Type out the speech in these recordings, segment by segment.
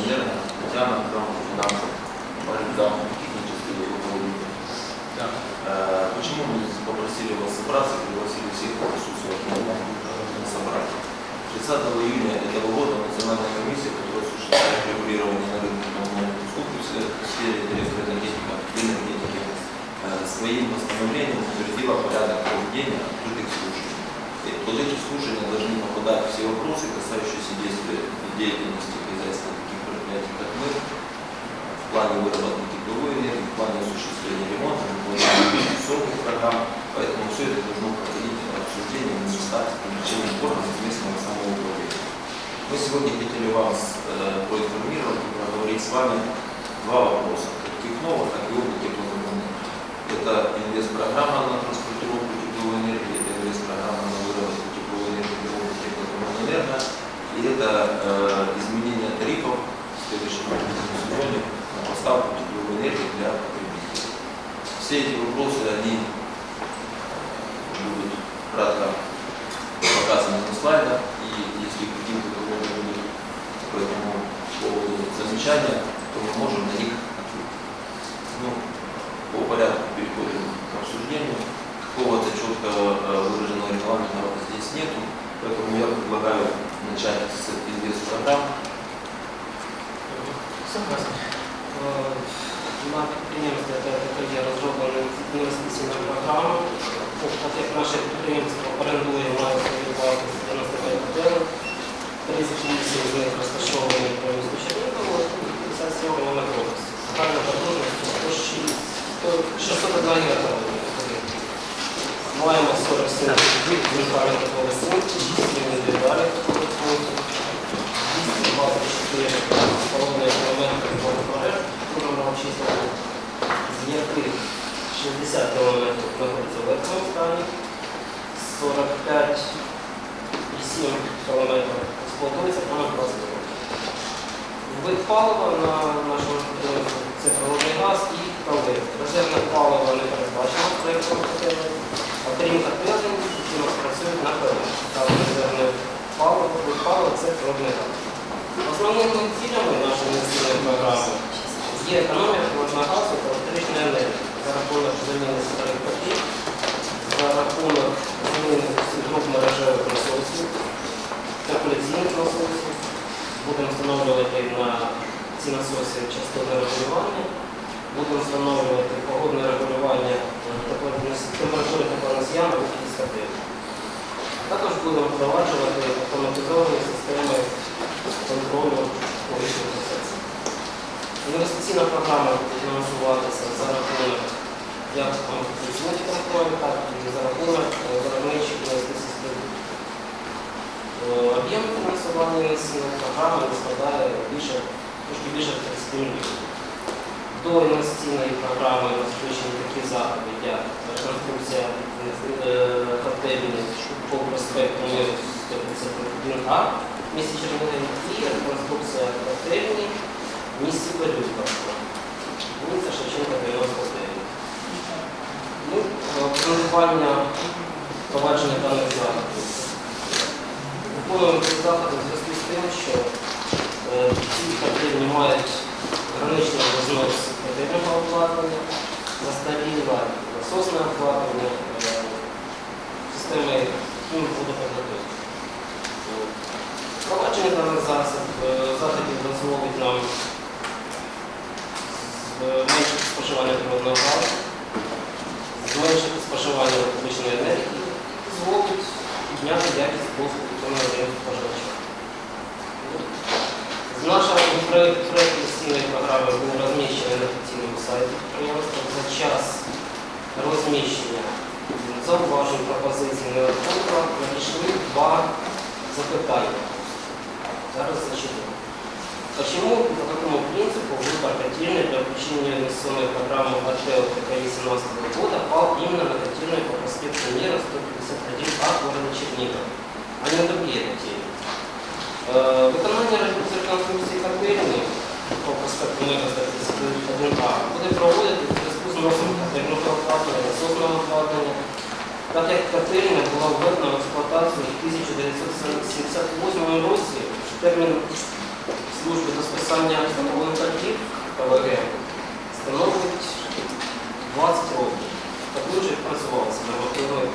Татьяна, грамота финансов, Марин зам, технический руководитель. Э, Почему мы попросили вас собраться, пригласили всех присутствовать на этом собрании? 30 июня этого года Национальная комиссия, которая осуществляет регулирование на рынке коммунальных услуг в сфере электроэнергетики и энергетики, э, своим постановлением утвердила порядок проведения открытых слушаний. И под эти слушания должны попадать все вопросы, касающиеся действия и деятельности таких предприятий, как мы, в плане выработки тепловой энергии, в плане осуществления ремонта, выполнения сроков программ, поэтому все это должно проходить обсуждение в местах с привлечением органов местного самоуправления. Мы сегодня хотели вас э, проинформировать и проговорить с вами два вопроса, как технолог, так и опыт теплокоммунальных. Это инвест-программа на транспортировку тепловой энергии, это инвест-программа на выработку тепловой энергии опыта теплокоммунэнерго, и это э, в следующем сезоне поставку тепловой энергии для потребителей. Все эти вопросы, они будут кратко показаны на слайдах, и если какие-то кого-то будут по этому поводу замечания, 601 гектар. Маємо 47 міжнародних полосів, 6 індивідуальних пунктів, 224 половиною кілометрів водопорежь, кожного числа, з яких 60 кілометрів знаходиться в стані, 45,7 кілометрів експлуатується 20 років. Вид палива на нашому підприємстві газ і палив. Резервне паливо не передбачено проєктом котелі, окрім котелень, які працюють на паливо. Там резервне паливо, вид палива це природний газ. Основними цілями нашої інвестиційної програми є економія природного газу та електричної енергії за рахунок заміни старих котів, за рахунок зміни груп мережевих насосів, теплоційних насосів. Будемо встановлювати на ці насоси частотне регулювання, будемо встановлювати погодне регулювання температури на вихід з. Також будемо впроваджувати автоматизовані системи контролю екологічних процесів. Інвестиційна програма буде фінансуватися за рахунок як конституційних контролю, так і за рахунок е, виробничих інвестицій прибутку. Е, Об'єм фінансування інвестиційної програми складає більше, трошки більше 30 мільйонів. До інвестиційної програми включені такі заходи, як реконструкція е, котельні по проспекту Миру 151А в місті Чернігів і реконструкція котельні в місті Пилюка, вулиця Шевченка 99. Ну, е, планування провадження даних заходів. Виконуємо ці заходи в зв'язку з тим, що е, ці котельні мають граничний рознос котельного обладнання, застаріле насосне обладнання, е, системи водоподготовки. Впровадження даних засоб, е, заходів дозволить нам зменшити споживання природного газу, зменшити споживання електричної енергії, дозволить підняти якість послуг виконання споживача. Наша проєкт проєкт інвестиційної програми був розміщений на офіційному сайті підприємства за час розміщення зауважень, пропозицій не надходило, надійшли два запитання. Зараз зачитаю. Почему и по какому принципу выбор котельной для включения в инвестиционную программу АТЭО ТК 2017 года пал именно на котельную по проспекту Мира 151А города Чернигов, а не на другие котельные? Е, Виконання робіт з реконструкції котельні по проспекту Мира буде проводити зв'язку з розвитком термінового обладнання, сокрового обладнання та була введена в експлуатацію в 1978 році термін служби до списання встановлених торгів ПВГ становить 20 років. Також працювалося на мотивної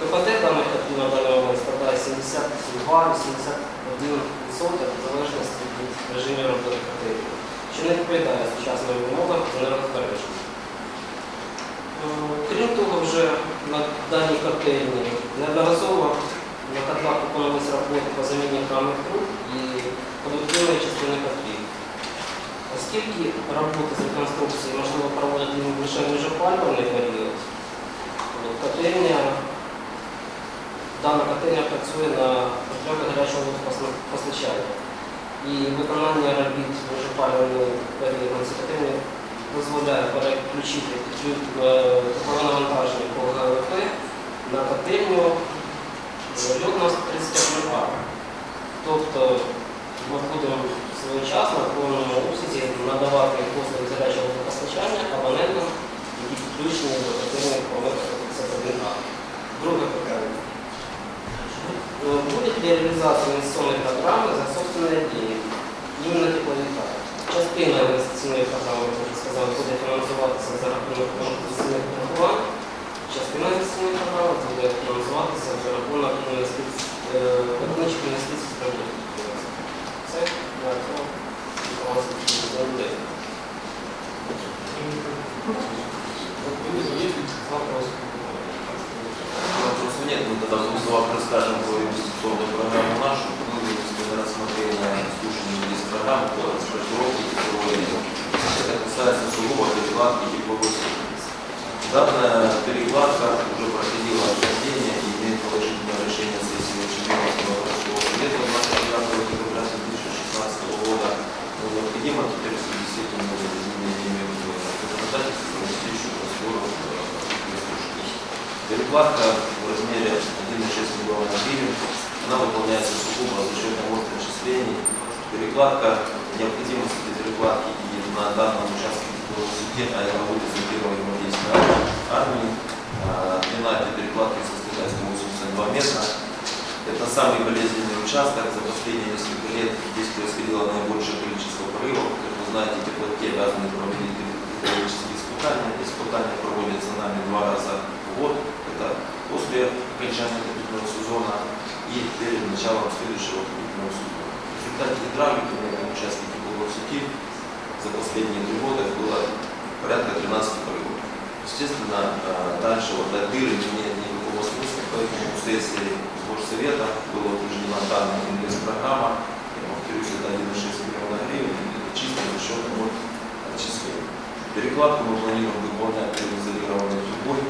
КПД даних котлів на складає 72-81% в залежності від режимів роботи котлів, що не відповідає сучасним вимогам енергозбереження. Е, Крім того, вже на даній котельні неодноразово на котлах виконувалися роботи по заміні екранних труб і продуктивної частини котлів. Оскільки роботи з реконструкції можливо проводити лише в міжопалювальний період, котельня, дана котельня працює на потреби гарячого водопостачання. І виконання робіт в міжопалювальний період котельні дозволяє переключити теплове навантаження по ГВП на котельню льотного 35 МВт. Тобто ми будемо своєчасно в повному обсязі надавати послуги гарячого водопостачання абонентам, які підключені до котельних проекту 51 А. Друге Будет ли реализация инвестиционной программы за собственные деньги? Именно тепловика. Частина інвестиційної програми, як я вже сказав, буде фінансуватися за рахунок інвестиційних програм. Частина інвестиційної програми буде фінансуватися за рахунок інвестицій, е, економічних інвестицій з роботи. Це для цього інформація буде. Вопрос. Нет, мы тогда в двух словах расскажем про инвестиционную программу нашу. Мы вынесли на рассмотрение слушания есть программы по транспортировке тепловой. Это касается сугубо перекладки тепловой. Данная перекладка уже проходила обсуждение и имеет положительное решение сессии Черниговского городского совета 29 декабря 2016 года. Но необходимо теперь с этим изменениями в законодательстве провести еще процедуру э. Перекладка 1,6 миллиона гривен, она выполняется сугубо за счет ремонта отчислений. Перекладка, необходимость этой перекладки и на данном участке сети, а это улица первой гвардейской армии, длина этой перекладки составляет 182 метра. Это самый болезненный участок. За последние несколько лет здесь происходило наибольшее количество порывов. Как вы знаете, теплоте обязаны проводить экологические испытания. Испытания проводятся нами два раза год. Это после окончания отопительного сезона и перед началом следующего отопительного сезона. В результате гидравлики на участке тепловой сети за последние три года было порядка 13 порывов. Естественно, э, дальше вот до дыры не имеет никакого смысла, поэтому в сессии Горсовета была утверждена данная инвест-программа, я повторюсь, это 1,6 миллиона гривен, чисто за счет вот отчислений. Перекладку мы планируем выполнять изолированной трубой,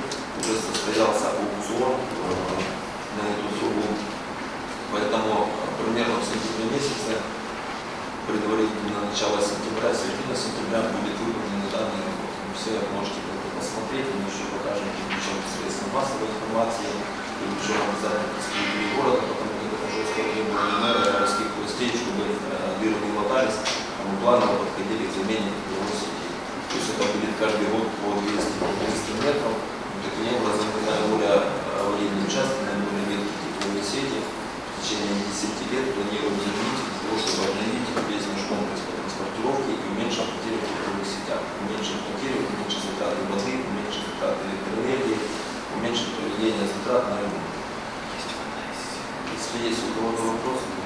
уже состоялся аукцион э, на эту трубу, поэтому э, примерно в сентябре месяце предварительно начало сентября, середина сентября будет выполнены данные работы. Вы все можете посмотреть, мы еще покажем публичным средствам массовой информации, еще обязательно представители города, потому как это уже требовали мэра городских властей, чтобы э, дыры не латались, а мы планово подходили к замене сети. То есть это будет каждый год по 200 по 300 метров. Таким образом, наиболее аварийные участки, наиболее ветхие тепловые сети в течение 10 лет планируем заменить для того, чтобы обновить весь наш комплекс по транспортировке и уменьшить потери в тепловых сетях. Уменьшить потери, уменьшить затраты воды, уменьшить затраты электроэнергии, уменьшить проведение затрат на ремонт. Если есть у кого-то вопросы,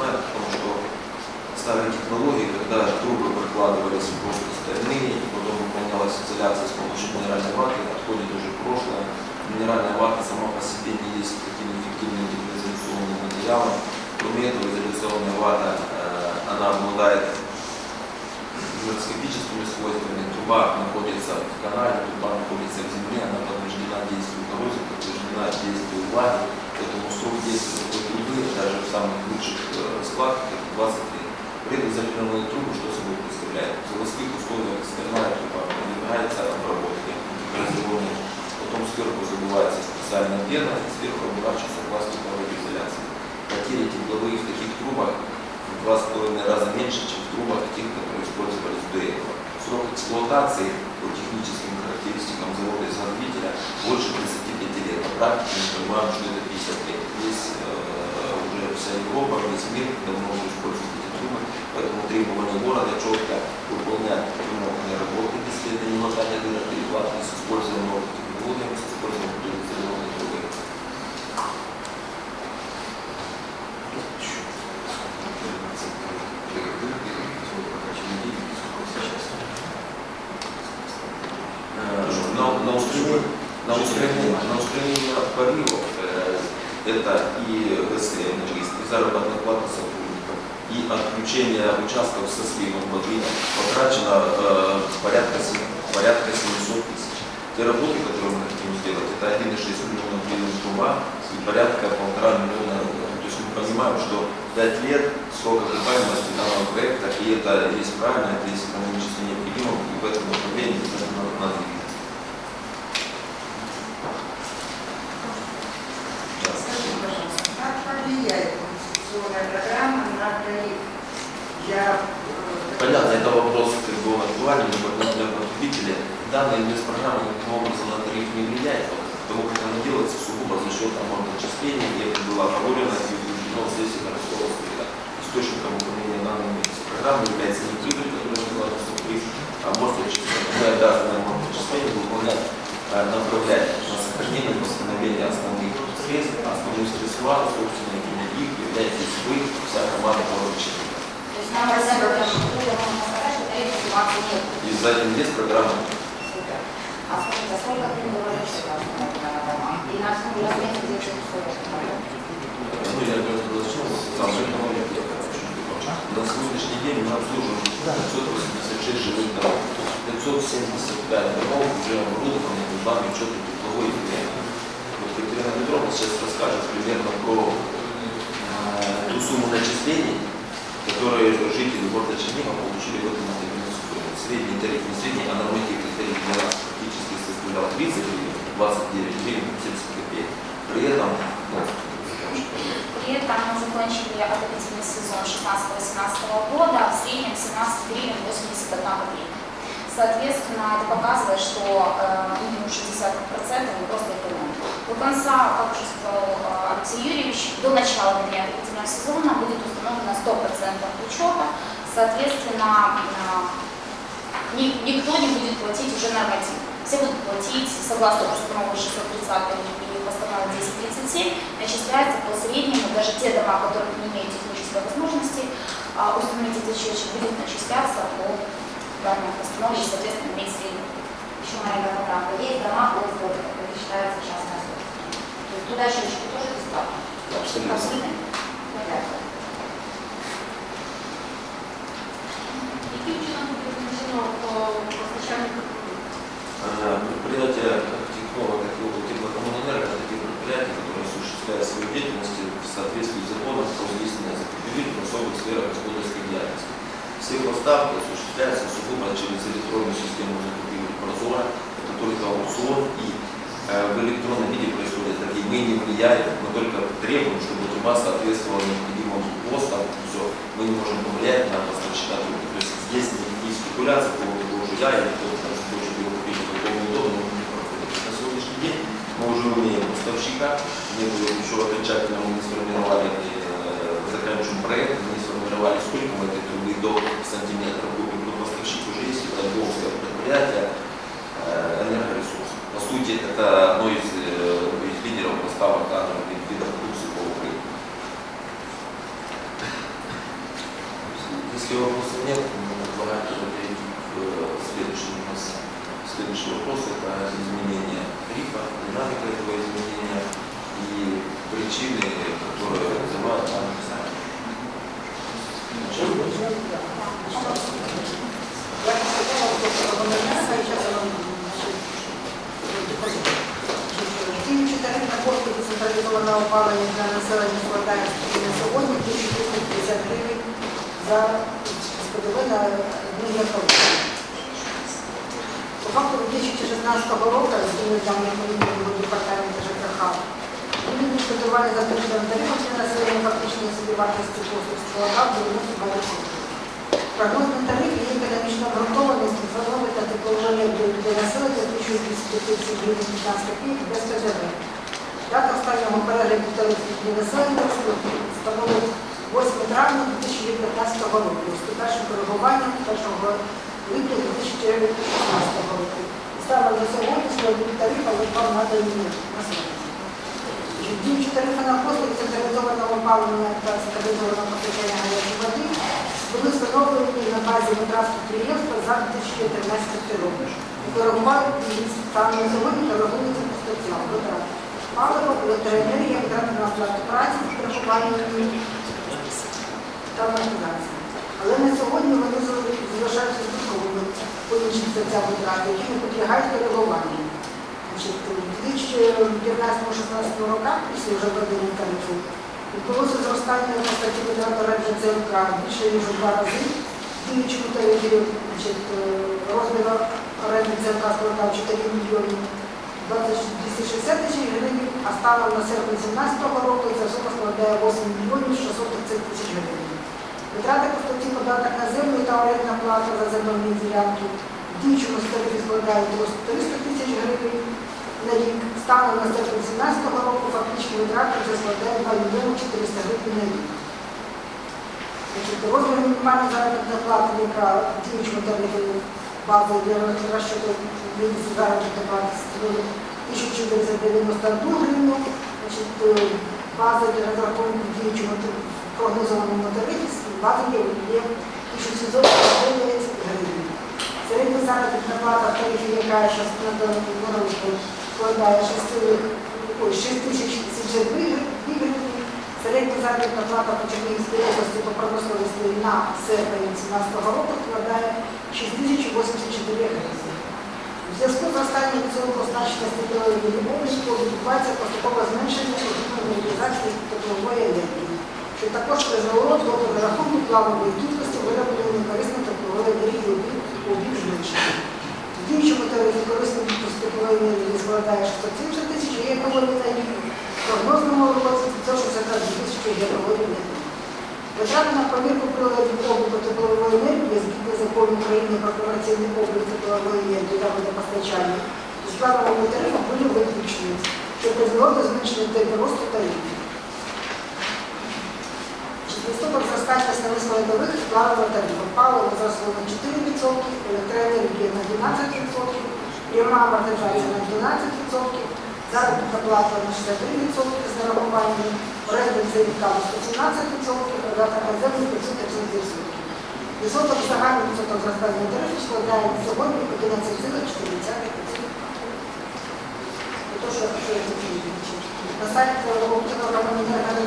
знает, потому что старые технологии, когда трубы прокладывались просто стальные, и потом выполнялась изоляция с помощью минеральной ваты, отходит уже прошлое. Минеральная вата сама по себе не есть таким эффективным изоляционным материалом. Кроме этого, изоляционная вата, э, она обладает гигроскопическими свойствами. Труба находится в канале, труба находится в земле, она повреждена действию коррозии, повреждена действию влаги. Поэтому срок действия трубы, даже в самых лучших э, складках, это 20 лет. Предизолированные трубы что собой представляют? В заводских условиях стальная труба подвергается обработке разъемной. Потом сверху забывается специальная пена, сверху оборачивается пластиковой изоляцией. Потери тепловые в таких трубах в два с половиной раза меньше, чем в трубах, таких, которые использовались до этого. С эксплуатации по техническим характеристикам завода-изготовителя больше 35 лет. Практике мы понимаем, что это 50 лет. Здесь э, вся Европа, весь мир давно уже использует эти трубы, поэтому требования города четко выполнять ремонтные работы, не мотание дырок или платки с использованием новых технологий, с использованием кондиционерной трубы. Э, На, устранение, на устранение, поливов э, это заработная плата сотрудников, и отключение участков со сливом воды потрачено э, порядка, порядка 700 тысяч. Те работы, которые мы хотим сделать, это 1,6 миллиона гривен труба и порядка полтора миллиона. То есть мы понимаем, что 5 лет срок окупаемости данного проекта, и это есть правильно, это есть экономически необходимо, и в этом направлении надо двигаться. Да. Скажите, пожалуйста, как повлияет инвестиционная программа на тариф для... э, Понятно, это вопрос как бы он актуален но для потребителя. Данная инвестпрограмма никаким образом на тариф не влияет, потому как она делается сугубо за счет аморточисления, и это было оговорено и утверждено в сессии городского совета. Источником управления данной инвестпрограммы является не прибыль, которая называется приз, а аморточисление. Мы обязаны аморточисление выполнять, э, направлять на сохранение и восстановление основных средств, а основные средства, собственно, их является СВ, вся команда аморточисления. Нам разобрать, можно сказать, что тарифа ситуации нет. Из-за инвестпрограммы А скажите, а сколько времени вложится на дома? И на? Ну, сегодняшний день мы обслуживаем 586 жилых домов. 575 домов уже оборудованы банками учета тепловой и энергии. Вот Екатерина Петровна сейчас расскажет примерно про э, ту сумму начислений, которые жители города Чернигова получили в этом материальном. Средний тариф, не средний, а нормативный тариф для нас практически составлял 30 гривен, 29 гривен 70 копеек. При этом, ну, При этом мы закончили отопительный сезон 16-18 года, в среднем 17 гривен 81 копейка. Соответственно, это показывает, что э, минимум 60% мы просто экономим. До конца, как уже сказал э, Алексей Юрьевич, до начала отопительного сезона будет установлено 100% учета. Соответственно, э, ни- никто не будет платить уже норматив. Все будут платить, согласно постановке 630 и постановке 1037, начисляется по среднему, даже те дома, которые не имеют технической возможности а, установить этот счетчик, будет начисляться по данной постановке, соответственно, иметь средний. Еще маленькая поправка. Есть дома ОСБ, которые считаются частной собственностью. То есть туда счетчики тоже бесплатно? абсолютно. Абсолютно. Яким чином буде визначено по те предприятия, которые осуществляют свою деятельность в соответствии с законом про деятельность закупили в особых сферах господарской деятельности. Все поставки осуществляются сугубо через электронную систему закупили Прозора, это только аукцион и э, в электронном виде происходит такие, мы не влияем, мы только требуем, чтобы труба соответствовала необходимым ГОСТам, все, мы не можем повлиять на поставщика трубы. То есть здесь не, спекуляция по поводу того, что я или кто-то хочет его купить, по какому удобно, не проходит. На сегодняшний день мы уже имеем поставщика, мы еще окончательно мы не сформировали, э, заканчиваем проект, мы сформировали, сколько мы этой трубы до сантиметра купим, но поставщик уже есть, это Львовское предприятие, э, энергоресурс. По сути, это одно из, э, из лидеров поставок продукции по Украине. Если вопросов нет, мы предлагаем тогда перейти к э, следующему у нас. Следующий вопрос – это изменение тарифа, динамика этого изменения и причины, которые вызывают данное самое. Я бы сказала, что коммунальная сейчас она, значить, Діючий тариф на послуги децентралізованого опалення для населення складає на сьогодні 1350 гривень за СПДВ на одну. По факту 2016 року, згідно даних Міністерства департаменту ЖКХ, він відшкодування за тарифним тарифом для населення фактичної собівартості послуг складав 92%. Прогнозний тариф є економічно обґрунтований, встановити тисяч гривень 15 копійок без ПДВ. Дата останнього перегляду тарифів для населення становить 8 травня 2015 року з першим коригуванням 1 липня 2016 року. Станом на сьогодні складові вам надані на сьогодні. Діючі тарифи на послуги централізованого опалення та централізованого постачання гарячої води були встановлені на базі підприємства за 2013 рік. Коригували станом на сьогодні коригуються постачання витрат. Паливо, електроенергія, витрати на оплату праці, страхування та мобілізація. Але на сьогодні вони залишаються збитковими по інших статтях витрат, які не підлягають коригуванню. У 2015-16 роках, після вже введення тарифу, відбулося зростання на статті витрат оренди ЦМК більше ніж у два рази. Діючому тарифі е, розмір оренди ЦМК складав 4 мільйони 260 тисяч гривень, а станом на серпень 2017 року ця сума складає 8 мільйонів 630 тисяч гривень. Витрати по статті податок на землю та орендна плата за земельні ділянки в діючому тарифі складають 300 тисяч гривень на рік. Станом на серпень 2017 року фактичні витрати вже складають 2 мільйони 400 гривень на рік. Розмір мінімальної заробітної плати, яка в діючому тарифі база для розрахунку заробітної плати становить 1991 гривню. Значить, е, база для розрахунку в діючому прогнозованому тарифі база є 1749 гривень. Середня заробітна плата в тарифі, яка зараз на ринку складає 6 тисяч 72 гривень. Середня заробітна плата по Чернігівській області по промисловості на серпень 2017 року складає 6084 гривень. У зв'язку з останнім цього позначеності теплової області відбувається поступове зменшення реалізації теплової енергії, що також призвело до перерахунку планової кількості виробленої корисної теплової енергії у бік зменшення. Діючому тарифі корисної кількості теплової енергії складає 670 тисяч гігакалорій на рік, прогнозному році 562 тисячі гігакалорій на рік. Витрати на провірку приладів обліку теплової енергії згідно закону України про комерційний облік теплової енергії та водопостачання з плановими тарифом були виключені, що призвело до зменшення темпу росту тарифів. Відсоток зростання основних складових планового тарифу. Паливо зросло на 4%, електроенергія на 12%, пряма амортизація на 12%, заробітна плата на 63% з нарахуванням, оренда ЦВК на 117%, податок на землю 530%. Відсоток загальний відсоток зростання тарифу складає сьогодні 11,4%. То, що я. На сайті Оптиного гуманитарного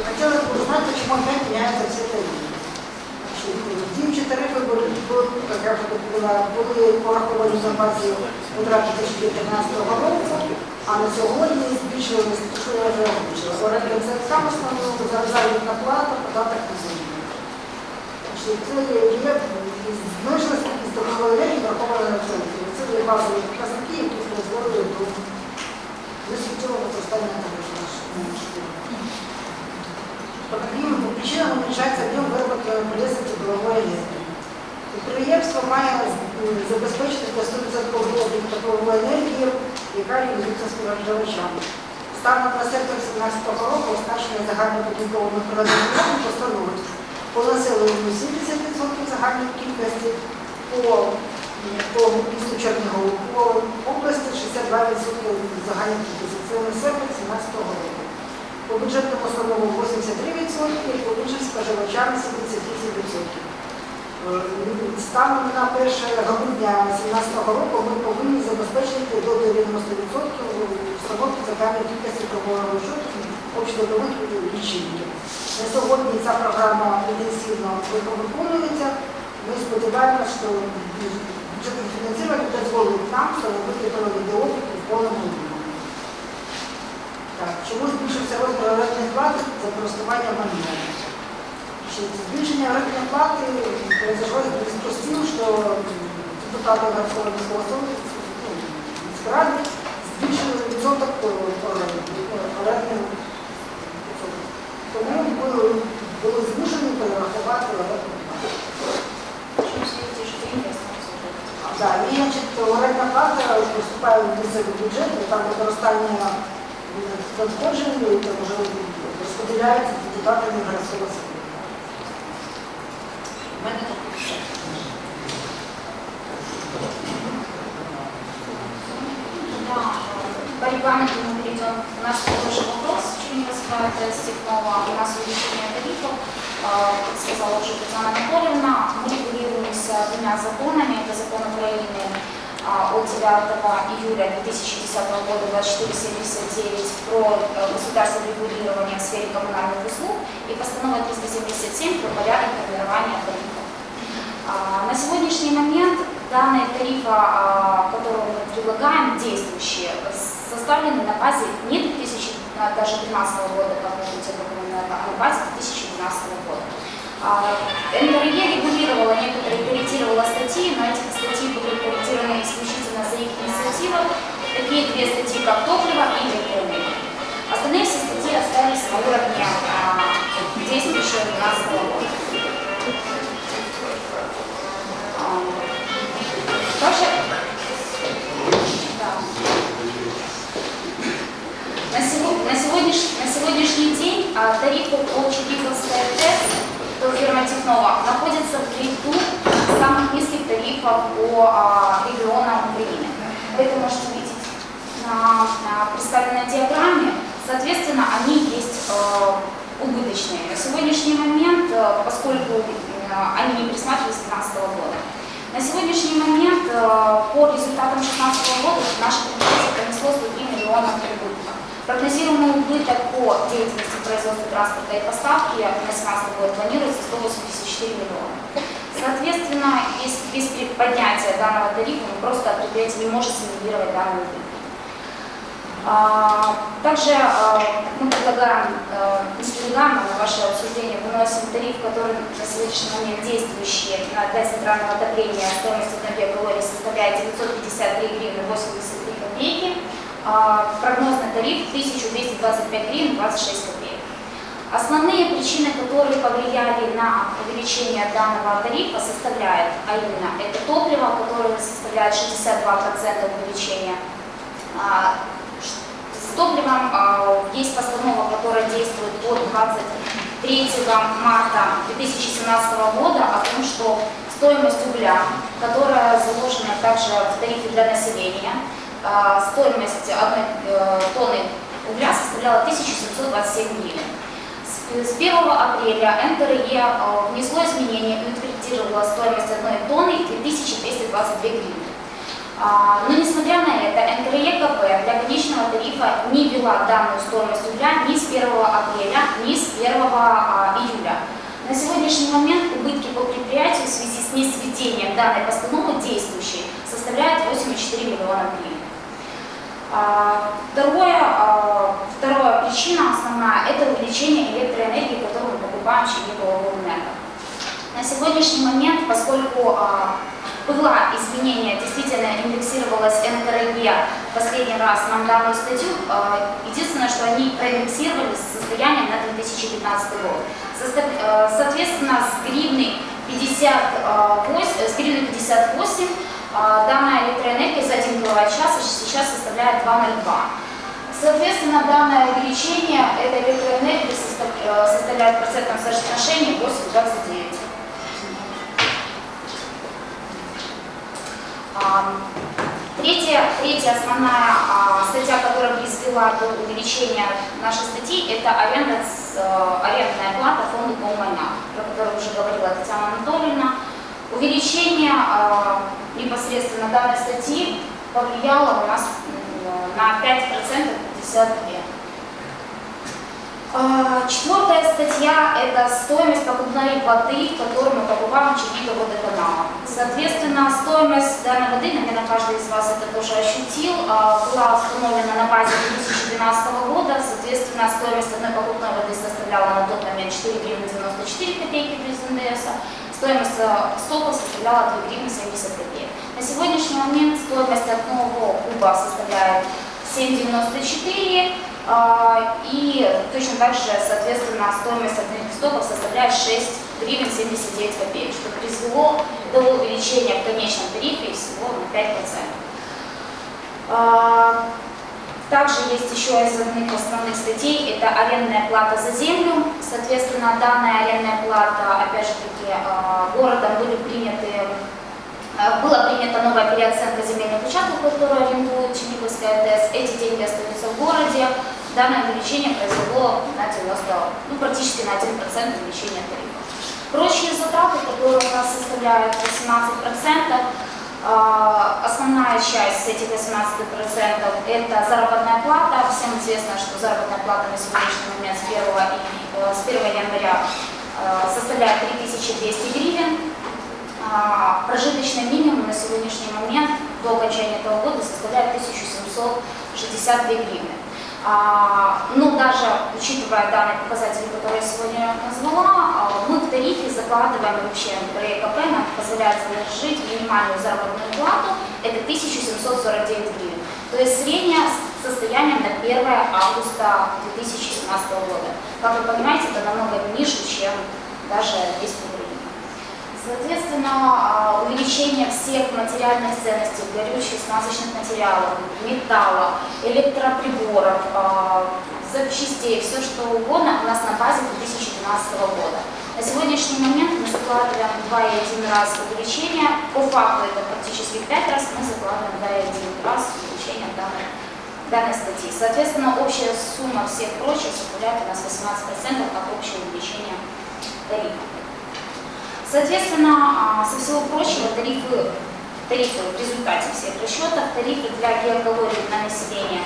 Ми хотіли б узнати, чому не міняються ці тарифи. Ну, Діючі тарифи були, були, були пораховані за базі витрати 2015 року, а на сьогодні збільшили, що я вже озвучила. Оренда це там встановлена, заробітна плата, податок на землю. Це є зниженість з допомогою врахована на цьому. Це є базові показники, які дозволили до висвітлювати зростання нашого По каким причинам уменьшается объем выработки пресса тепловой энергии. Підприємство має е, забезпечити до 100% облік теплової енергії, яка реалізується споживачами. Станом на серпень 2017 року оснащення загальнобудинковими природними газами становить по населенню 70% загальної кількості, по, по місту Чернігову, по області 62% загальної кількості. Це на серпень 2017 року. По бюджетному установам 83%, по іншим споживачам 78%. Е, Станом на 1 грудня 2017 року ми повинні забезпечити до 90% установки загальної кількості пробового щоту общедобових лічильників. На сьогодні ця програма інтенсивно виконується. Ми сподіваємося, що бюджетне фінансування дозволить нам встановити проводити облік в повному. Так, чому збільшився розмір орендної плати за користування майном? Збільшення орендної плати произошло з тим, що депутати Городського міського суду ну, міськради збільшили відсоток оренди. орендної. Тому були, змушені перерахувати орендну плату. Да, і значить, орендна плата поступає в місцевий бюджет, там використання надходжень, там вже розподіляється депутатами городського совета. В мене тут все. По регламенту мы перейдем. У нас тоже вопрос, что не вызывает Степнова. У нас увеличение тарифов, как сказала уже Татьяна Анатольевна, мы регулируемся двумя законами. Это закон Украины от 9 июля 2010 года 2479 про э, государственное регулирование в сфере коммунальных услуг и постанова 377 про порядок формирования тарифов. А, На сегодняшний момент данные тарифы, а, которые мы предлагаем, действующие, составлены на базе не 2000, а, даже 2013 года, как вы видите, а на базе 2012 года. А, НРЕ регулировала некоторые, корректировала статьи, но эти статьи были корректированы исключительно за их инициативу. Такие две статьи, как топливо и электроэнергия. Остальные все статьи остались на уровне а, действующего 2012 года. А, Также, да. на, сего- на сегодняш- на сегодняшний день а, тарифы по Чудиковской ТЭС, то фирма Технова, находятся в ряду самых низких тарифов по а, регионам Украины. Вы это можете видеть на, представленной диаграмме. Соответственно, они есть э, убыточные. На сегодняшний момент, э, поскольку э, они не пересматривались с 2012 года, на сегодняшний момент по результатам 2016 года наше предприятие понесло 103 миллиона прибытка. Прогнозируемый убыток по деятельности производства транспорта и поставки на 2017 год планируется 184 миллиона. Соответственно, без, без поднятия данного тарифа мы просто предприятие не может симулировать данный убыток. А, Также а, мы предлагаем, не предлагаем, а на ваше обсуждение выносим тариф, который на сегодняшний момент действующий для центрального отопления стоимость 1 калории составляет 953 гривны 83 копейки. А, Прогнозный тариф 1225 гривен 26 копеек. Основные причины, которые повлияли на увеличение данного тарифа, составляют, а именно, это топливо, которое составляет 62% увеличения, а, с топливом а, есть постанова, которая действует от 23 марта 2017 года о том, что стоимость угля, которая заложена также в тарифе для населения, стоимость одной э, тонны угля составляла 1727 гривен. С с 1 апреля НТРЕ а, внесло изменения и утвердировало стоимость одной тонны 2222 гривны. А, Но несмотря на это, НКРЕ КП для конечного тарифа не ввела данную стоимость угля ни с 1 апреля, ни с 1 а, июля. На сегодняшний момент убытки по предприятию в связи с несведением данной постановы действующей составляют 8,4 миллиона гривен. А, Второе, а, вторая причина основная – это увеличение электроэнергии, которую мы покупаем через Энерго. На сегодняшний момент, поскольку а, было изменение, действительно индексировалась НКРЕ последний раз нам данную статью, единственное, что они проиндексировали с состоянием на 2015 год. Э, Соответственно, с гривны 58, с гривны 58 а, данная электроэнергия за 1 киловатт-час сейчас составляет 2,02. Соответственно, данное увеличение этой электроэнергии э, составляет в процентном соотношении 8,29. А, Третья, третья основная а, статья, которая произвела до увеличения нашей статьи, это аренда, с, э, арендная плата фонда Коммуна, про которую уже говорила Татьяна Анатольевна. Увеличение а, непосредственно данной статьи повлияло у нас на 5% 52. А, Четвертая статья – это стоимость покупной воды, которую мы покупаем Чернигово водоканала. Соответственно, стоимость данной воды, наверное, каждый из вас это тоже ощутил, а, была установлена на базе 2012 года. Соответственно, стоимость одной покупной воды составляла на тот момент 4 гривны 94 копейки без НДС. Стоимость сока составляла 2 гривны 70 копеек. На сегодняшний момент стоимость одного куба составляет 7,94 а, и точно так же, соответственно, стоимость одних стоков составляет 6 гривен 79 копеек, что привело до увеличения в конечном тарифе всего на 5%. Также есть еще из одних основных статей, это арендная плата за землю. Соответственно, данная арендная плата, опять же таки, а, городом были приняты, а, была принята новая переоценка земельных участков, которые арендует Черниговская АТС. Эти деньги остаются в городе. Данное увеличение произвело на 90, ну, практически на 1% увеличения тарифа. Прочие затраты, которые у нас составляют 18%, а, Основная часть этих 18% это заработная плата. Всем известно, что заработная плата на сегодняшний момент с 1, и- э, с 1 января э, составляет 3200 гривен. А, Прожиточный минимум на сегодняшний момент до окончания этого года составляет 1762 гривны. А, Ну, даже учитывая данные показатели, которые я сегодня назвала, а, мы в тарифе закладываем вообще РКП, нам позволяет заложить минимальную заработную плату, это 1749 гривен. То есть среднее состояние на 1 августа 2017 года. Как вы понимаете, это намного ниже, чем даже весь Украина. Соответственно, а, увеличение всех материальных ценностей, горючих, смазочных материалов, металла, электроприборов, а, запчастей, все что угодно у нас на базе 2012 года. На сегодняшний момент мы закладываем 2,1 раз увеличение, по факту это практически в 5 раз, мы закладываем 2,1 раз увеличение данной, данной статьи. Соответственно, общая сумма всех прочих составляет у нас 18% от общего увеличения тарифа. Соответственно, а, со всего прочего тарифы, тарифы в результате всех расчетов, тарифы для геокалорий на население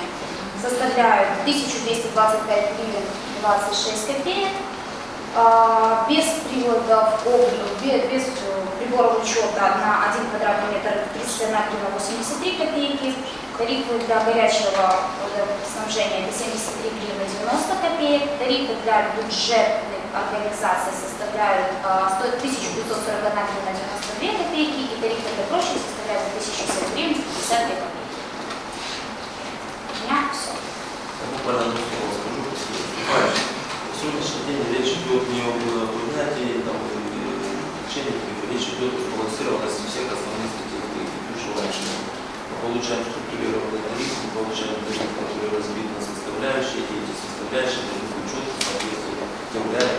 составляют 1225 гривен 26 копеек, А, без приводов, без, э, приборов учета на 1 квадратный метр 31 гривна 83 копейки, тарифы для горячего водоснабжения это 73 гривны 90 копеек, тарифы для бюджетных организаций составляют а, 100 1541 гривна 92 копейки и тарифы для прочих составляют 1007 гривен 52 копейки. У меня все. Я буквально одно слово скажу, понимаешь. На сегодняшний день речь идет не об э, поднятии там, улучшении тарифа, речь идет о сбалансированности всех основных статей мы получаем структурированный тариф, мы получаем тариф, который разбит на составляющие, и эти составляющие тарифы четко соответствуют тем реалиям, которые.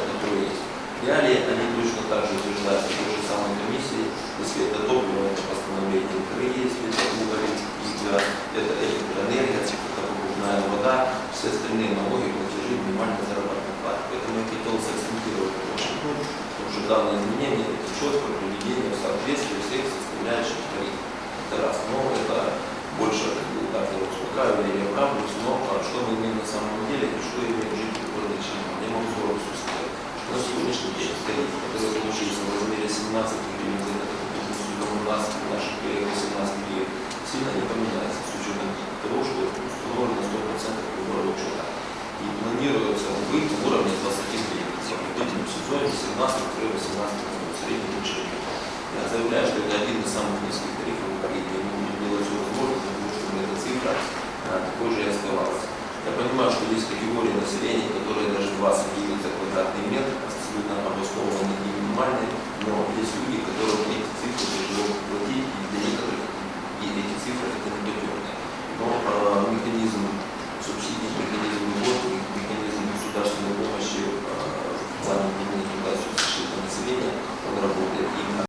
Реалии, они точно так же утверждаются той же самой комиссией, если это топливо, это постановление КРИ, если это уголь и газ, это электроэнергия, это покупная вода, все остальные налоги, платежи, минимальная заработная плата. Поэтому я хотел сакцентировать подчеркнуть, потому что данное изменение это четкое приведение в соответствие всех составляющих тарифа. Это раз. Но это больше как бы, так я успокаиваю или оправдываюсь, но а что мы имеем на самом деле и что имеет житель города Чернигова. Я могу городцу сказать, что на сегодняшний день тариф, который получился в размере 17